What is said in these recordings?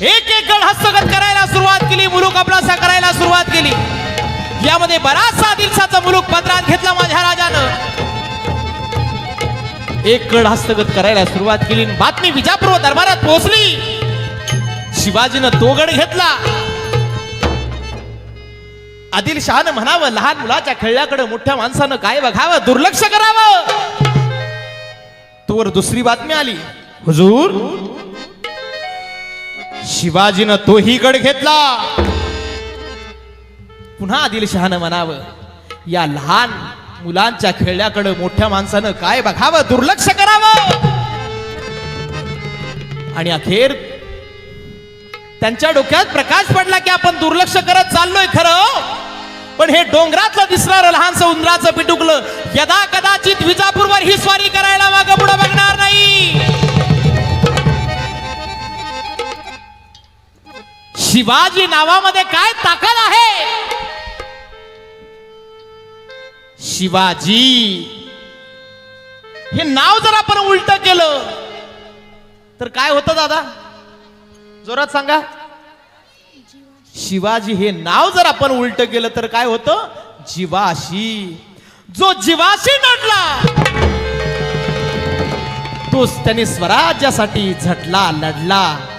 एक एक गड हस्तगत करायला सुरुवात केली मुलूक अभ्यासा करायला सुरुवात केली. यामध्ये बराचसा दिलसाचा मुलूक पत्रात घेतला माझ्या राजानं. एक गड हस्तगत करायला सुरुवात केली आणि बातमी विजापूर्व दरबारात पोहोचली. शिवाजीनं तो गड घेतला आदिलशहानं म्हणावं लहान मुलाच्या खेळल्याकडे मोठ्या माणसानं काय बघावं दुर्लक्ष करावं. तोवर दुसरी बातमी आली. हुजूर शिवाजीनं तोही गड घेतला. पुन्हा आदिलशहानं म्हणावं या लहान मुलांच्या खेळल्याकडं मोठ्या माणसानं काय बघावं? दुर्लक्ष करावं! आणि अखेर त्यांच्या डोक्यात प्रकाश पडला की आपण दुर्लक्ष करत चाललोय खरं हो? पण हे डोंगरातलं दिसणारं लहानसं उंदराचं पिटुकलं यदा कदाचित विजापूर शिवाजी नावामध्ये काय ताकद आहे? शिवाजी. हे नाव जर आपण उलट केलं तर काय होतं दादा? जोरात सांगा. शिवाजी हे नाव जर आपण उलट केलं तर काय होतं? जीवाशी. जो जीवाशी नडला तोच त्याने स्वराज्यासाठी झटला लढला.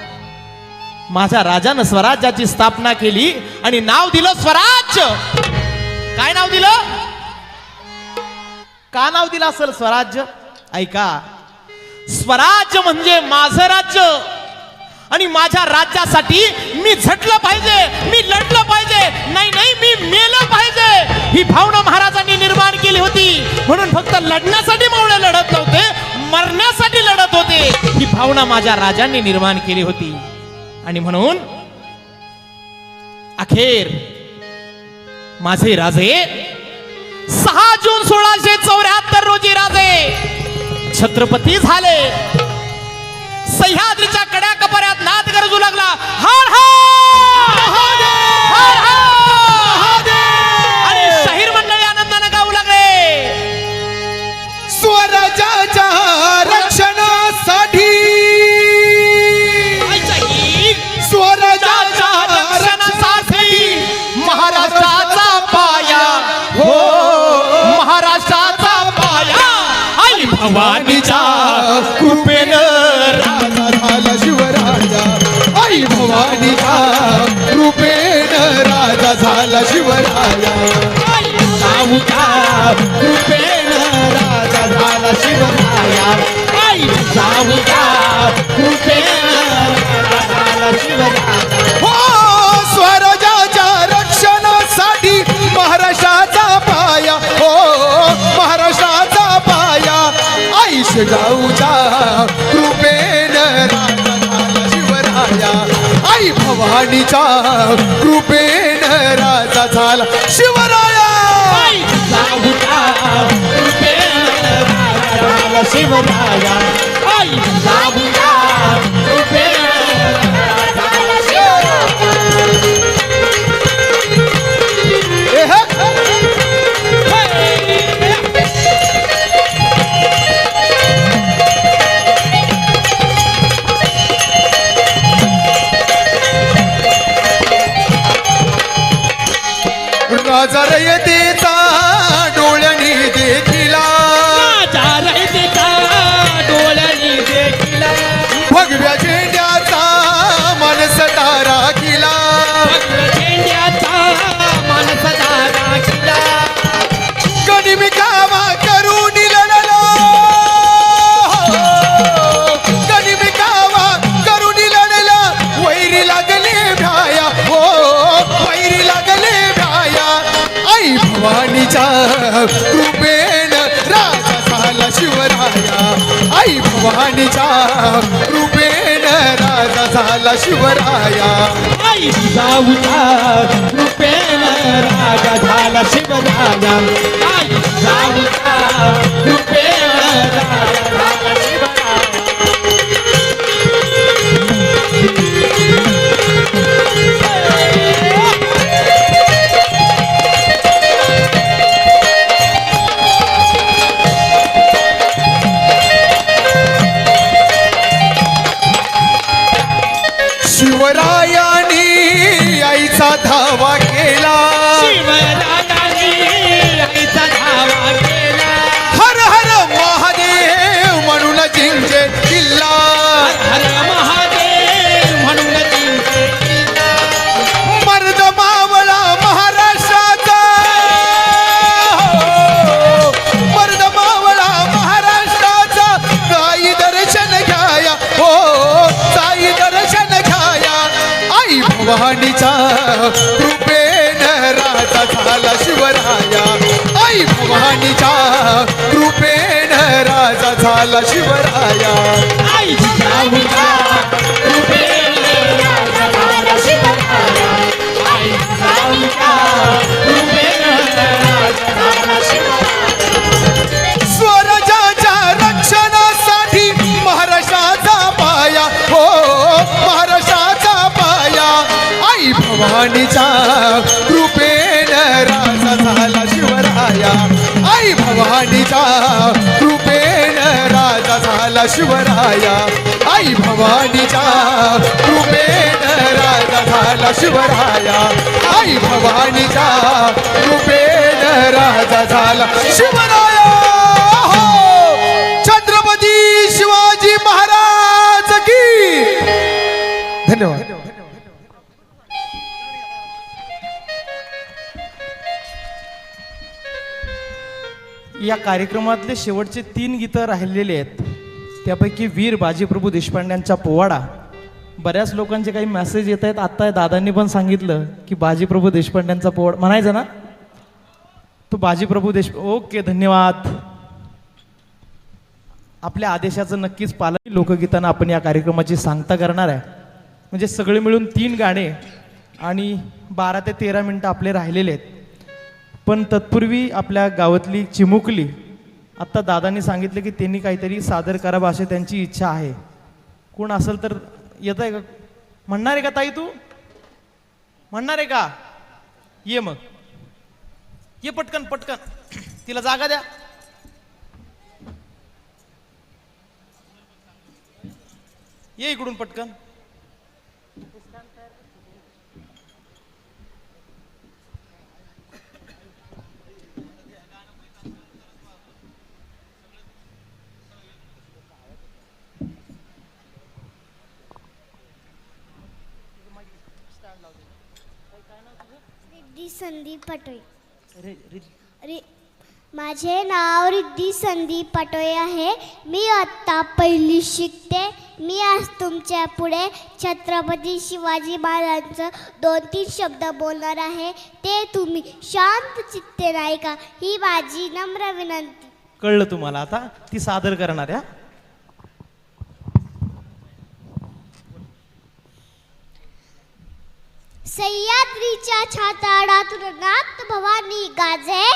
माझ्या राजानं स्वराज्याची स्थापना केली आणि नाव दिलं स्वराज्य. काय नाव दिलं? का नाव दिलं असेल स्वराज्य? ऐका स्वराज्य म्हणजे माझं राज्य. आणि माझ्या राज्यासाठी मी झटलं पाहिजे मी लढलं पाहिजे नाही नाही मी मेलं पाहिजे. ही भावना महाराजांनी निर्माण केली होती. म्हणून फक्त लढण्यासाठी मावळे लढत नव्हते मरण्यासाठी लढत होते. ही भावना माझ्या राजांनी निर्माण केली होती. आणि म्हणून अखेर माझे राजे सहा जून सोळाशे चौऱ्याहत्तर रोजी राजे छत्रपती झाले सह्याद्रीच्या कड्या कपऱ्यात नाद गरजू लागला हार हार! हो स्वराजाच्या रक्षणासाठी महाराष्ट्राचा पाया. हो महाराष्ट्राचा पाया. आईश जाऊचा कृपेन राजा शिवराया आई भवानीच्या कृपेन राजा झाला. शिवराया शिवराया आई भवानीच्या रूपेण राजा झाला शिवराया. राजा झाला शिवराया. आई जाऊचा रूपेण राजा भवानीचा कृपेन राजा झाला शिवराया. आई भवानीचा कृपेन राजा झाला शिवराया. आई शिवराया. भवानीच्या कृपेन राजा झाला शिवराया. आई भवानीच्या कृपेन राजा झाला शिवराया. आई भवानीच्या कृपेन राजा झाला शिवराया. आई भवानीच्या कृपेन राजा झाला शिवराया. हो! छत्रपती शिवाजी महाराज की! धन्यवाद. या कार्यक्रमातले शेवटचे तीन गीतं राहिलेले आहेत. त्यापैकी वीर बाजीप्रभू देशपांड्यांचा पोवाडा. बऱ्याच लोकांचे काही मेसेज येत आहेत. आत्ता दादांनी पण सांगितलं की बाजीप्रभू देशपांड्यांचा पोवाडा. म्हणायचं ना? तो बाजीप्रभू देश ओके धन्यवाद. आपल्या आदेशाचं नक्कीच पालन लोकगीतांना आपण या कार्यक्रमाची सांगता करणार आहे. म्हणजे सगळे मिळून तीन गाणे आणि बारा ते तेरा मिनटं आपले राहिलेले आहेत. पण तत्पूर्वी आपल्या गावातली चिमुकली आत्ता दादांनी सांगितलं की त्यांनी काहीतरी सादर करावं अशी त्यांची इच्छा आहे. कोण असेल तर येत आहे का? म्हणणार आहे का ताई तू? म्हणणार आहे का? ये मग. ये पटकन पटकन. तिला जागा द्या. ये इकडून पटकन. रिद्धी संदीप पटोळे. रि माझे नाव रिद्धी संदीप पटोळे आहे. मी आत्ता पहिली शिकते. मी आज तुमच्यापुढे छत्रपती शिवाजी महाराजांचं दोन तीन शब्द बोलणार आहे. ते तुम्ही शांत चित्ते नाही का ही माझी नम्र विनंती. कळलं तुम्हाला आता? ती सादर करणार आहे, हा सह्याद्रीच्या छाताडातून नात भवानी गाजे.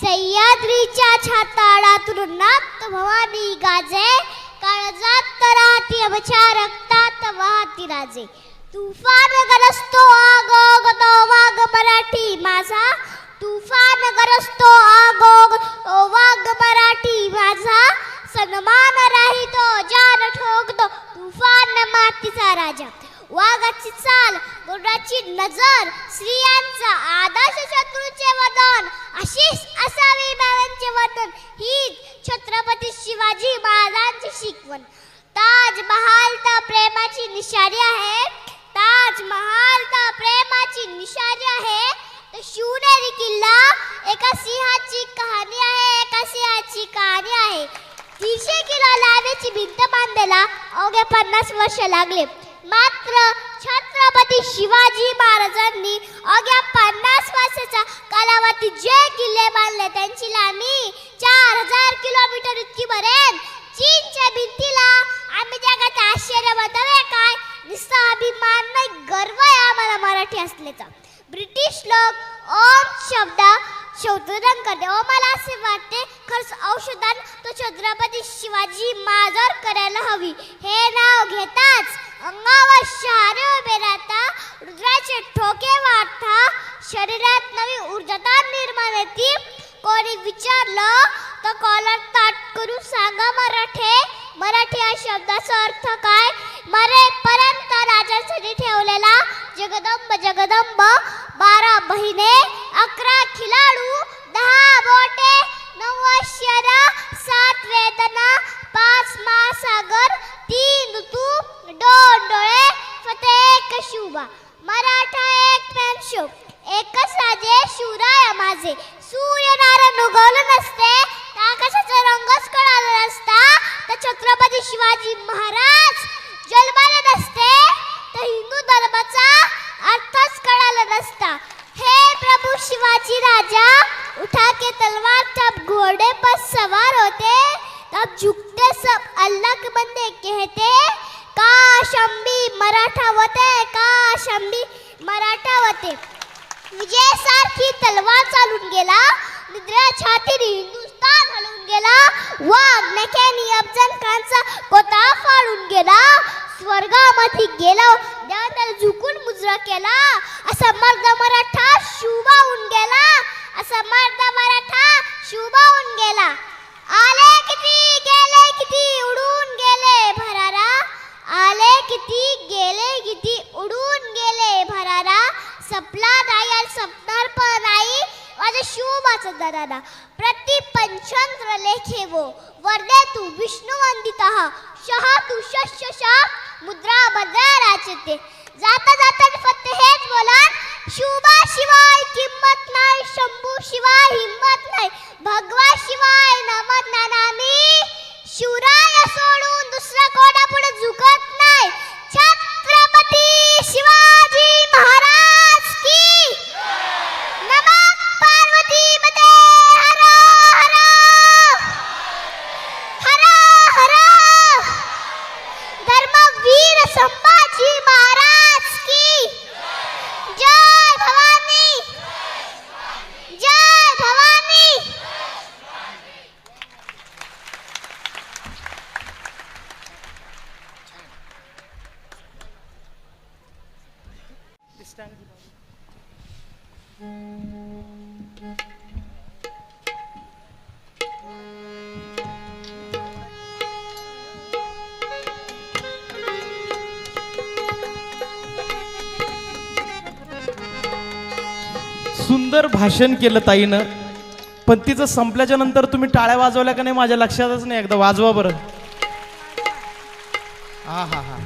सह्याद्रीच्या छाताडातून नात भवानी गाजे. काळजात राहती आमच्या रक्तात वाहती राजे. तुफान गरजतो आगोग तो वाग मराठी माझा. तुफान गरजतो आगोग तो वाघ मराठी माझा. सन्मान राहितो जान ठोकतो तुफान मातीचा राजा. वाघाची चाल गुराची नजर स्त्रियांचा आदर्श शत्रूचे वदन अशीच असावी बाळांचे वतन ही छत्रपती शिवाजी महाराजांची शिकवण. ताज महाल तर प्रेमाची निशाणी आहे ताज महाल तर प्रेमाची निशाणी आहे. तर शिवनेरी किल्ला एका सिंहाची कहाणी आहे एका सिंहाची कहाणी आहे. तीनशे किलो लावेची भिंत बांधायला अवघे पन्नास वर्ष लागले. मात्र छत्रपती शिवाजी महाराजांनी अवघ्या पन्नास वर्षाच्या कालावधीत जे किल्ले बांधले त्यांची लांबी चार हजार किलोमीटर इतकी भरेल चीनच्या भिंतीला आम्ही जगात आश्चर्य बतावे काय? नुसता अभिमान नाही गर्व आहे आम्हाला मराठी असल्याचा. ब्रिटिश लोक ओम शब्द शोधन करते. ओ मला असे वाटते खरंच औषधान तो छत्रपती शिवाजी माजर करायला हवी. हे नाव घेताच अंगावर शहारे उभे राहता रुद्राचे ठोके वाढता शरीरात नवी ऊर्जता निर्माण येते कोणी विचारलं तर कॉलर ताट करून सांगा मराठे. मराठी या शब्दाचा अर्थ काय? मरेपर्यंत राजांसाठी ठेवलेला जगदंब जगदंब. बारा बहिणे अकरा खिलाडू दहा बोटे नऊ शरा सात वेदना पाच महासागर तीन ऋतू. दोन डोळे फते एक शुभा मराठा एक पेनशो. एकच राजे शिवराय माझे. सूर्य नारायण उगवलं नसते. आकाशाचा रंगच कळाला नसता. तर छत्रपती शिवाजी महाराज जन्माला नसते. तर हिंदू धर्माचा अर्थच कळाला नसता. हे प्रभू शिवाजी राजा उठा के तलवार तब घोड़े पर सवार होते. तब झुकते सब अल्लाह के बंदे कहते. का शंभी मराठा होते का शंभी मराठा होते. विजय सारखी तलवार चालून गेला निद्रा छातीने हिंदुस्तान हलून गेला वाघ नख्यानी अफजल खानचा कोता फाडून गेला स्वर्गामध्ये गेला त्यानंतर झुकून मुजरा केला असा मर्द मराठा शिवबाहून गेला असा मर्द मराठा शिवबाहून गेला. आले किती गेले किती उडून गेले भरा आले किती गेले किती उडून गेले. भरारा सपला नाही आणि सपणार पण नाही. माझ्या शिवबाचा दरारा प्रति पंचंद्र लेखे वो. वर्दे तू विष्णू वंदित शहा तू शश शा मुद्रा भद्रा राचते जाता जाता फक्त हेच बोला शिवबा शिवाय किंमत नाही शंभू शिवाय हिंमत नाही. भगवा शिवाय नमत नामी शिवराय सोडून दुसरा कोणा पुढे झुकत भाषण केलं ताईनं. पण तिचं संपल्याच्या नंतर तुम्ही टाळ्या वाजवल्या का नाही माझ्या लक्षातच नाही एकदा वाजवा बरं. हा हा हा.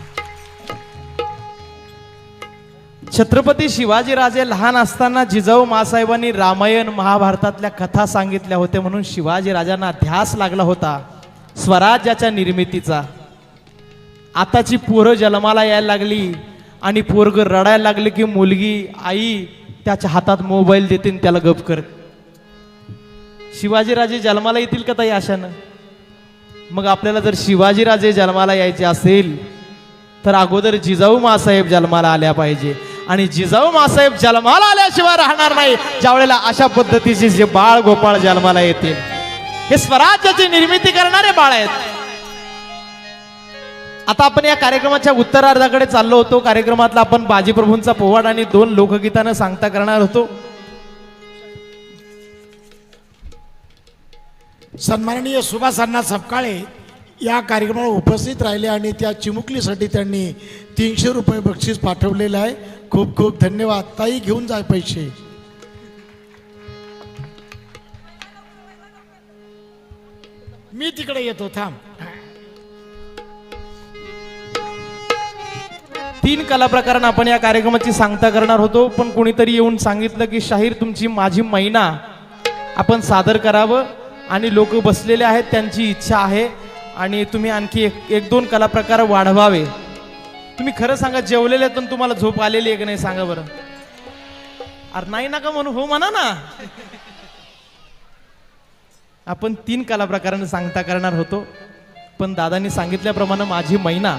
छत्रपती शिवाजीराजे लहान असताना जिजाऊ मासाहेबांनी रामायण महाभारतातल्या कथा सांगितल्या होत्या म्हणून शिवाजीराजांना ध्यास लागला होता स्वराज्याच्या निर्मितीचा. आताची पोरं जन्माला यायला लागली आणि पोरग रडायला लागले की मुलगी आई त्याच्या हातात मोबाईल देते त्याला गप करत. शिवाजीराजे जन्माला येतील का ताई अशानं मग आपल्याला जर शिवाजीराजे जन्माला यायचे असेल तर अगोदर जिजाऊ मासाहेब जन्माला आल्या पाहिजे. आणि जिजाऊ मासाहेब जन्माला आल्याशिवाय राहणार नाही ज्या वेळेला अशा पद्धतीचे जे बाळ गोपाळ जन्माला येतील. हे स्वराज्याची निर्मिती करणारे बाळ आहेत. आता आपण या कार्यक्रमाच्या उत्तरार्धाकडे चाललो होतो. कार्यक्रमातला आपण बाजीप्रभूंचा पोवाड आणि दोन लोकगीतानं सांगता करणार होतो. सन्माननीय सुभाष अण्णा सपकाळे या कार्यक्रमाला उपस्थित राहिले आणि त्या चिमुकलीसाठी त्यांनी तीनशे रुपये बक्षीस पाठवलेलं आहे. खूप खूप धन्यवाद. ताई घेऊन जाय पैसे. मी तिकडे येतो थांब. तीन कलाप्रकारांना आपण या कार्यक्रमाची सांगता करणार होतो पण कोणीतरी येऊन सांगितलं की शाहीर तुमची माझी मैना. आपण सादर करावं आणि लोक बसलेले आहेत त्यांची इच्छा आहे आणि तुम्ही आणखी एक एक दोन कला प्रकार वाढवावे. तुम्ही खरं सांगा जेवलेले पण तुम्हाला झोप आलेली आहे की नाही सांगा बरं. अरे नाही ना का म्हणू हो म्हणा ना. आपण तीन कला प्रकारांना सांगता करणार होतो पण दादांनी सांगितल्याप्रमाणे माझी मैना.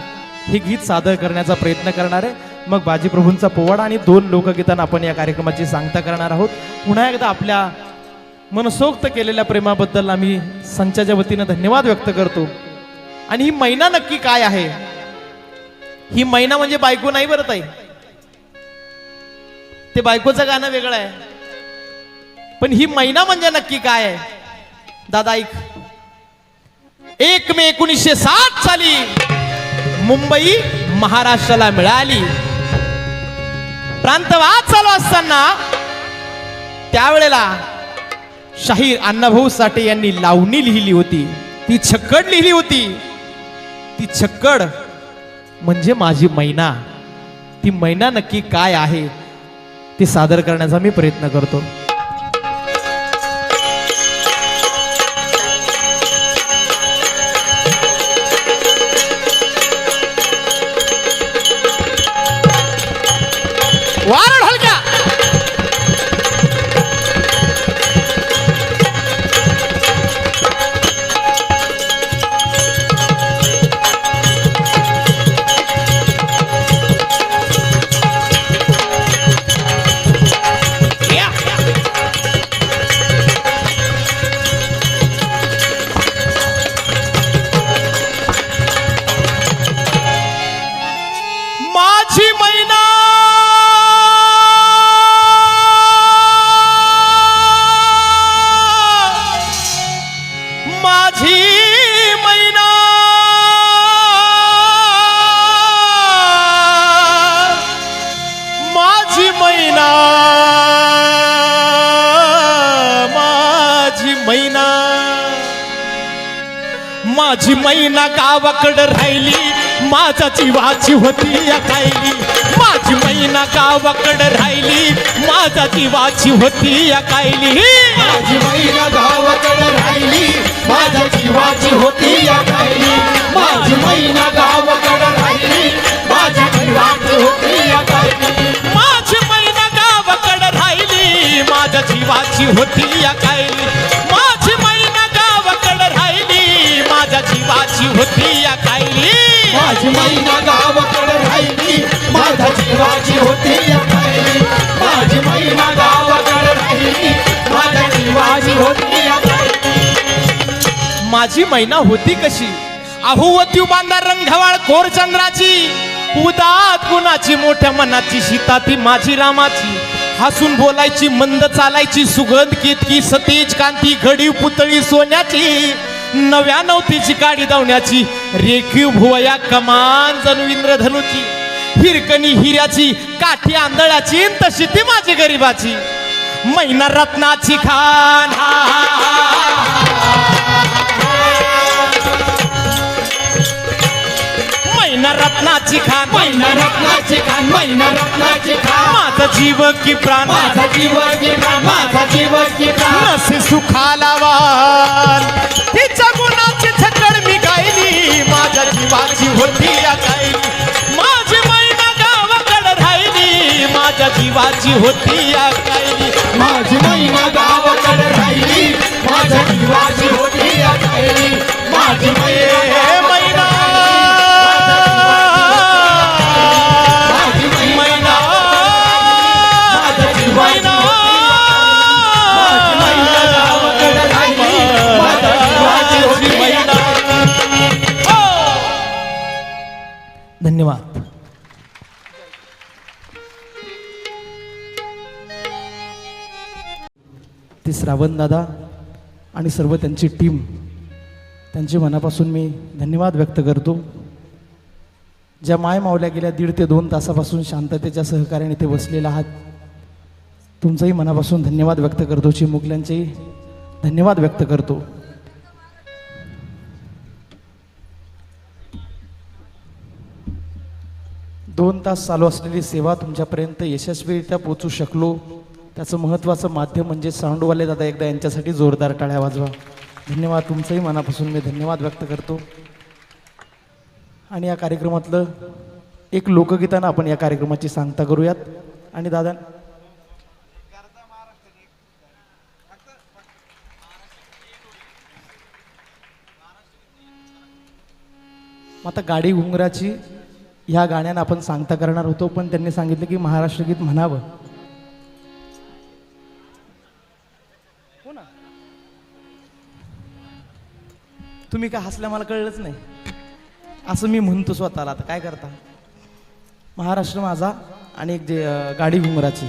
हे गीत सादर करण्याचा प्रयत्न करणार. आहे मग बाजीप्रभूंचा पोवाडा आणि दोन लोकगीतांना आपण या कार्यक्रमाची सांगता करणार आहोत. पुन्हा एकदा आपल्या मनसोक्त केलेल्या प्रेमाबद्दल आम्ही संचाच्या वतीनं धन्यवाद व्यक्त करतो. आणि ही महिना नक्की काय आहे? ही महिना म्हणजे बायको नाही बरं ताई. ते बायकोचं गाणं वेगळं आहे. पण ही महिना म्हणजे नक्की काय आहे? दादा ऐक. एक मे एकोणीसशे साठ साली मुंबई महाराष्ट्राला मिळाली. प्रांतवाद चालू असताना त्यावेळेला शाहीर अण्णाभाऊ साठे यांनी लावणी लिहिली होती. ती छक्कड लिहिली होती. ती छक्कड म्हणजे माझी मैना. ती मैना नक्की काय आहे ती सादर करण्याचा मी प्रयत्न करतो. मैना गावाकड राहिली माझा जीवाची होती अकायली माझी मैना गावाकड राहिली माझा जीवाची होती अकायली माझी महिला गावाकड राहिली माझ्या जीवाची होती अकायली माझी महिला गावाकड राहिली माझ्या जीवाची होती या कायली. माझी मैना गावाकडं राहिली माझ्या जीवाची होती या माझ्या जीवाची होती या कायली. माझी महिला गावाकडे राहिली. माझ्या जीवाची होती या कायली. माझी महिला गावाकडे राहिली. माझ्या जीवाची होती या कायली. माझी मैना होती कशी? अहोवती बांधा रंगढवाळ कोर चंद्राची. उदात गुणाची मोठ्या मनाची सीता ती माझी रामाची. हसून बोलायची मंद चालायची सुगंध केतकी सतेज कांती घडी पुतळी सोन्याची नव्या नवतीची गाडी धावण्याची रेखीव भुवया कमान जणू इंद्रधनुची हिरकणी हिऱ्याची काठी आंधळाची तशी ती माझी गरीबाची मैना रत्नाची खान हा, हा, हा, हा. मैना रत्नाची खान. महिना रत्नाची खान महिना रत्नाची खान. माझा जीव की प्राण. माझा जीव की प्राण माझा जीव की प्राण. नसे सुखाला वाल तिच्या गुणाची छकड मी गायली. माझ्या जीवाची होती या गायली. माझी मैना गावाकडे राहिली. माझ्या जीवाची होती या गायली. माझी महिना गावाकडे राहिली. माझ्या जीवाची होती या कायली माझी मैना धन्यवाद. ते श्रावण दादा आणि सर्व त्यांची टीम त्यांचे मनापासून मी धन्यवाद व्यक्त करतो. ज्या माय मावल्या गेल्या दीड ते दोन तासापासून शांततेच्या सहकार्याने ते बसलेला आहात तुमचाही मनापासून धन्यवाद व्यक्त करतो. चिमुकल्यांचेही धन्यवाद व्यक्त करतो. दोन तास चालू असलेली सेवा तुमच्यापर्यंत यशस्वीरित्या पोचू शकलो. त्याचं महत्त्वाचं माध्यम म्हणजे साऊंडवाले दादा एकदा यांच्यासाठी जोरदार टाळ्या वाजवा. धन्यवाद तुमचंही मनापासून मी धन्यवाद व्यक्त करतो. आणि या कार्यक्रमातलं एक लोकगीतानं आपण या कार्यक्रमाची सांगता करूयात. आणि दादा मग आता गाडी घुंगराची ह्या गाण्यानं आपण सांगता करणार होतो पण त्यांनी सांगितलं की महाराष्ट्र गीत म्हणावं. तुम्ही काय हसल्या मला कळलंच नाही. असं मी म्हणतो स्वतःला आता काय करता? महाराष्ट्र माझा आणि एक जे गाडी घुंगराची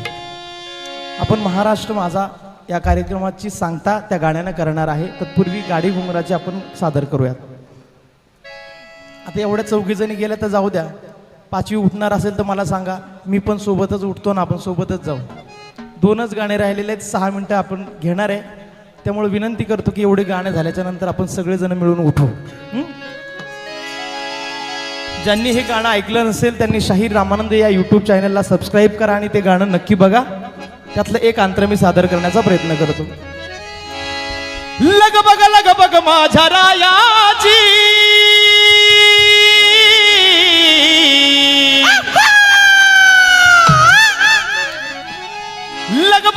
आपण महाराष्ट्र माझा या कार्यक्रमाची सांगता त्या गाण्यानं करणार आहे. तत्पूर्वी गाडी घुंगराची आपण सादर करूयात. आता एवढ्या चौघीजणी गेल्या तर जाऊ द्या. पाचवी उठणार असेल तर मला सांगा मी पण सोबतच उठतो ना आपण सोबतच जाऊ. दोनच गाणे राहिलेले आहेत सहा मिनटं आपण घेणार आहे. त्यामुळे विनंती करतो की एवढे गाणे झाल्याच्यानंतर आपण सगळेजण मिळून उठू. ज्यांनी हे गाणं ऐकलं नसेल त्यांनी शाहीर रामानंद या यूट्यूब चॅनलला सबस्क्राईब करा आणि ते गाणं नक्की बघा. त्यातलं एक अंतर मी सादर करण्याचा प्रयत्न करतो. लग बग लग बग माझ्या रायाची.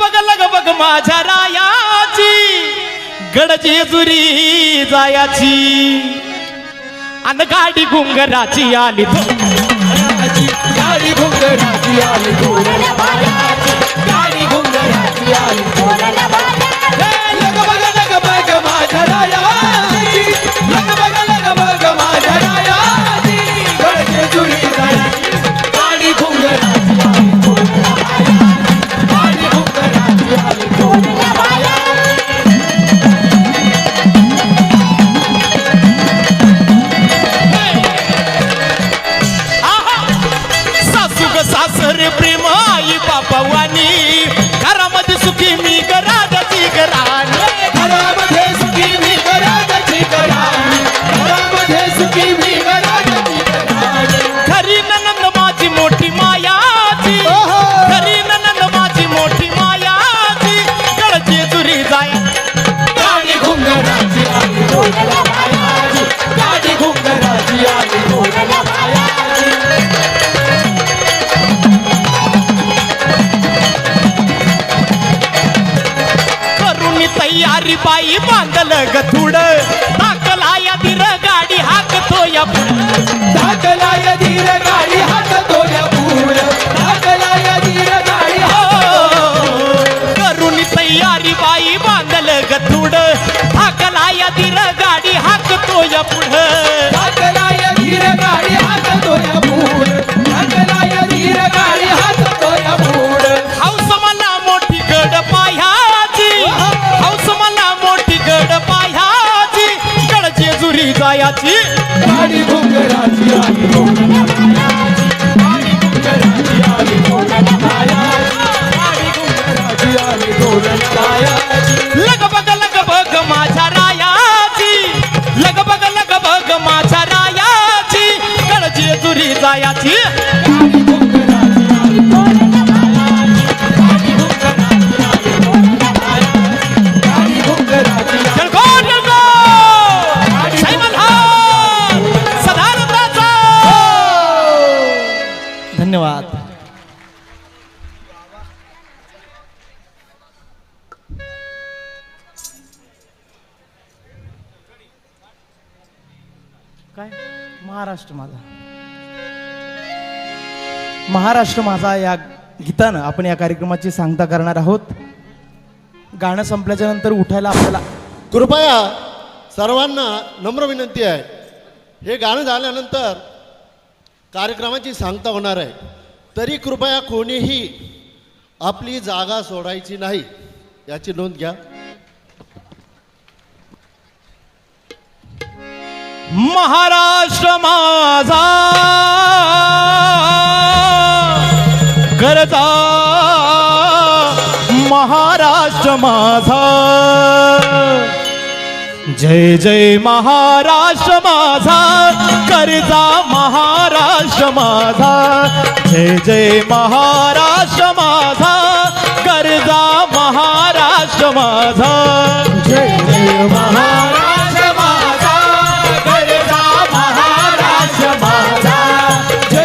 लग बग लग बग माझ्या रायाची गडजेजुरी जायाची. अन गाडी घुंगराची आली. गाडी घुंगराची आली. महाराष्ट्र माझा या गीतानं आपण या कार्यक्रमाची सांगता करणार आहोत. गाणं संपल्याच्या नंतर उठायला आपल्याला कृपया सर्वांना नम्र विनंती आहे. हे गाणं झाल्यानंतर कार्यक्रमाची सांगता होणार आहे. तरी कृपया कोणीही आपली जागा सोडायची नाही याची नोंद घ्या. महाराष्ट्र माझा. करता महाराष्ट्र माझा. जय जय महाराष्ट्र माझा. करता महाराष्ट्र माझा. जय जय महाराष्ट्र माझा. करता महाराष्ट्र माझा. जय जय महाराष्ट्र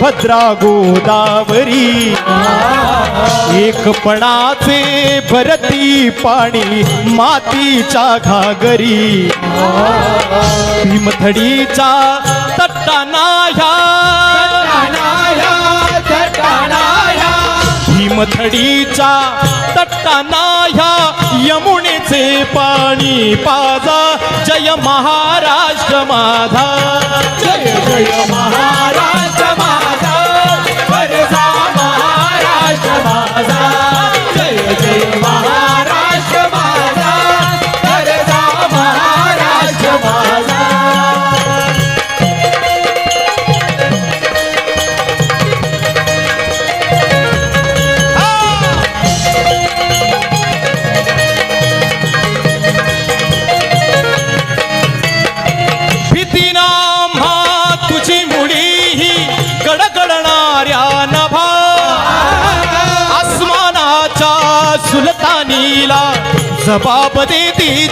भद्रा गोदावरी. एकपणाचे भरती पाणी मातीच्या घागरी. भीमथडीच्या तट्टाना ह्या जटाणाया जटाणाया भीम हिमथडीच्या तट्टाना ह्या यमुनेचे पाणी पाजा. जय महाराष्ट्र माझा जय जय महाराष्ट्र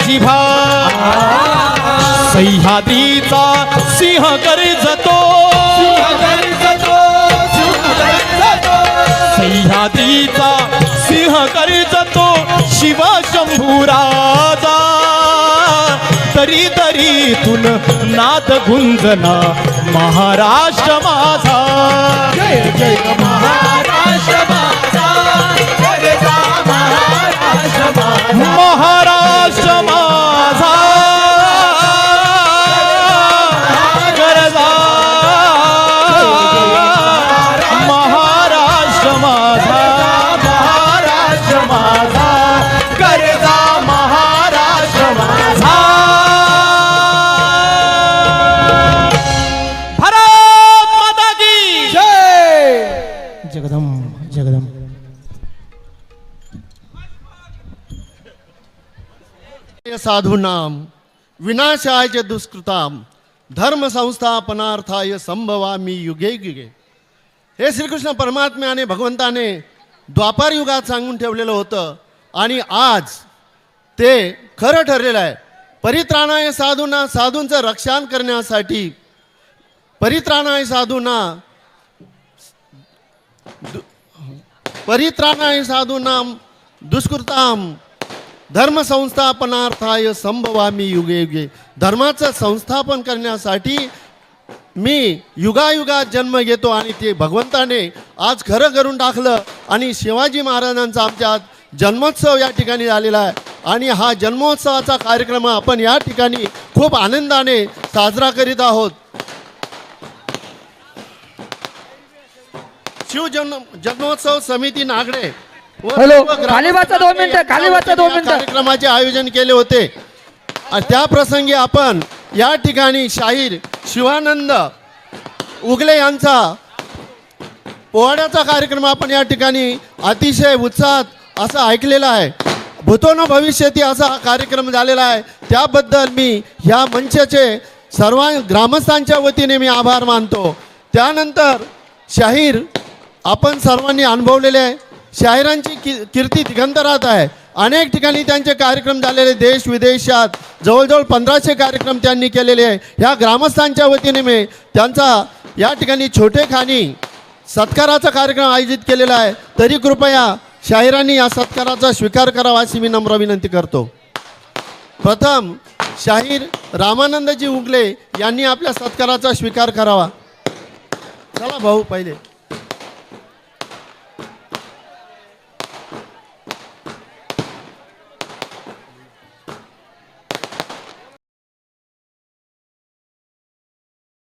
जिभा सह्याद्रीचा सिंह गरजतो सह्याद्रीचा सिंह गरजतो शिव शंभूराजा तरी तरीतून नाद गुंजना महाराष्ट्र माझा जय जय साधूनां विनाशाय च दुष्कृतां धर्म संस्थापनार्थाय संभवामी युगे युगे. हे श्रीकृष्ण परमात्म्याने भगवंताने द्वापार युगात सांगून ठेवलेलं होतं आणि आज ते खरं ठरलेलं आहे. परित्राणाय साधूंना साधूंचं रक्षण करण्यासाठी परित्राणाय साधूंना परित्राणाय साधूनाम दुष्कृताम धर्म संस्थापनार्थाय संभवामी युगे युगे. धर्माचं संस्थापन करण्यासाठी मी युगायुगात जन्म घेतो आणि ते भगवंताने आज खरं करून टाकलं आणि शिवाजी महाराजांचा आमच्या जन्मोत्सव या ठिकाणी झालेला आहे. आणि हा जन्मोत्सवाचा कार्यक्रम आपण या ठिकाणी खूप आनंदाने साजरा करीत आहोत. शिवजन्म जन्मोत्सव समिती नागडे. हॅलो, खाली वाचा दोन मिनिटं, खाली वाचा दोन मिनिटं. कार्यक्रमाचे आयोजन केले होते. आणि त्या प्रसंगी आपण या ठिकाणी शाहीर शिवानंद उगले यांचा पोवाड्याचा कार्यक्रम आपण या ठिकाणी अतिशय उत्साहात असं ऐकलेला आहे. भूतोन भविष्यती असा हा कार्यक्रम झालेला आहे. त्याबद्दल मी ह्या मंचाचे सर्व ग्रामस्थांच्या वतीने मी आभार मानतो. त्यानंतर शाहीर आपण सर्वांनी अनुभवलेले आहे. शाहिरांची कि कीर्ती तिघंतरात आहे. अनेक ठिकाणी त्यांचे कार्यक्रम झालेले देश विदेशात जवळजवळ पंधराशे कार्यक्रम त्यांनी केलेले आहे. ह्या ग्रामस्थांच्या वतीने मी त्यांचा या ठिकाणी छोटेखानी सत्काराचा कार्यक्रम आयोजित केलेला आहे. तरी कृपया शाहिरांनी या सत्काराचा स्वीकार करावा अशी मी नम्र विनंती करतो. प्रथम शाहीर रामानंदजी उगले यांनी आपल्या सत्काराचा स्वीकार करावा. चला भाऊ पहिले.